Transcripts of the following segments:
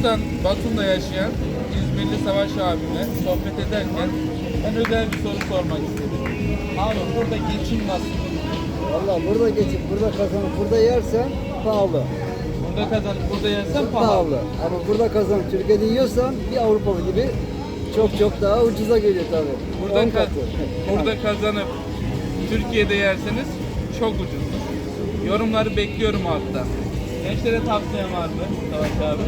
Gürcistan Batum'da yaşayan İzmirli Savaş abimle sohbet ederken ben özel bir soru sormak istedim. Abi burada geçim nasıl? Valla burada geçip burada kazanıp burada yersen pahalı. Burada kazanıp burada yersen pahalı. Pahalı. Ama burada kazanıp Türkiye'de yiyorsan bir Avrupalı gibi çok çok daha ucuza geliyor tabii. Burada, ka- katı. burada kazanıp Türkiye'de yerseniz çok ucuz. Yorumları bekliyorum altta. Gençlere tavsiyem var mı Savaş abi?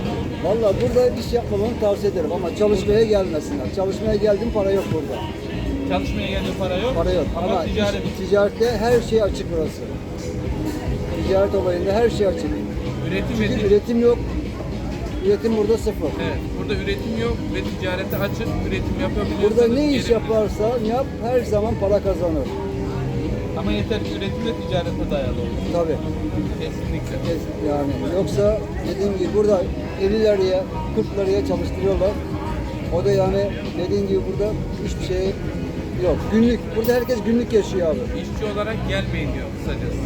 Valla burada iş yapmalarını tavsiye ederim ama çalışmaya gelmesinler. Çalışmaya geldim para yok burada. Çalışmaya gelince para yok. Para yok. Ama, Ama, ticaret. iş- ticarette her şey açık burası. Ticaret olayında her şey açık. Üretim Çünkü edin. üretim yok. Üretim burada sıfır. Evet, burada üretim yok ve ticarete açık üretim yapabiliyorsunuz. Burada ne iş yaparsan yap her zaman para kazanır. Ama yeter ki üretim ve ticarete dayalı olsun. Tabii. Kesinlikle. Yani yoksa dediğim gibi burada 50 liraya 40 liraya çalıştırıyorlar. O da yani dediğim gibi burada hiçbir şey yok. Günlük. Burada herkes günlük yaşıyor abi. İşçi olarak gelmeyin diyor kısacası.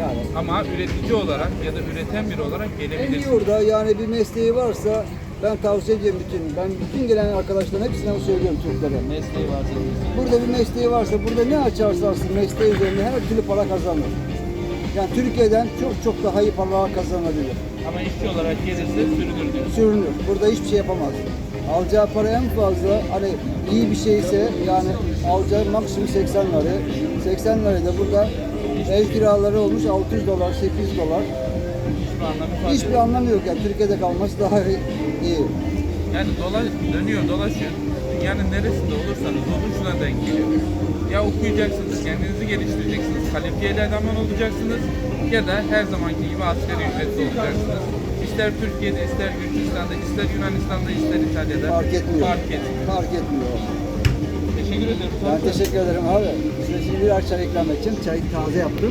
Yani Ama üretici olarak ya da üreten biri olarak en iyi orada yani bir mesleği varsa ben tavsiye ediyorum bütün. Ben bütün gelen arkadaşların hepsine söylüyorum Türklere. Mesleği varsa. Burada bir mesleği varsa burada ne açarsa açsın mesleği üzerinde her türlü para kazanır. Yani Türkiye'den çok çok daha iyi paralar kazanabilir. Ama işçi olarak gelirse sürünür diyor. sürünür. Burada hiçbir şey yapamaz. Alacağı para en fazla hani iyi bir şeyse yani alacağı maksimum 80 lira. 80 lirayı da burada ev kiraları olmuş 600 dolar, 800 dolar. Hiçbir anlamı Hiçbir yok. anlamı yok yani Türkiye'de kalması daha iyi. Yani dola, dönüyor, dolaşıyor. Dünyanın neresinde olursanız olun şuna denk geliyor. Ya okuyacaksınız, kendinizi geliştireceksiniz, kalifiyeli eleman olacaksınız ya da her zamanki gibi asgari ücretli olacaksınız. İster Türkiye'de, ister Gürcistan'da, ister Yunanistan'da, ister İtalya'da Fark etmiyor. Fark etmiyor. Fark etmiyor. Teşekkür ederim. Ben teşekkür ederim abi. Size şimdi birer çay ikram edeceğim. Çayı taze yaptım.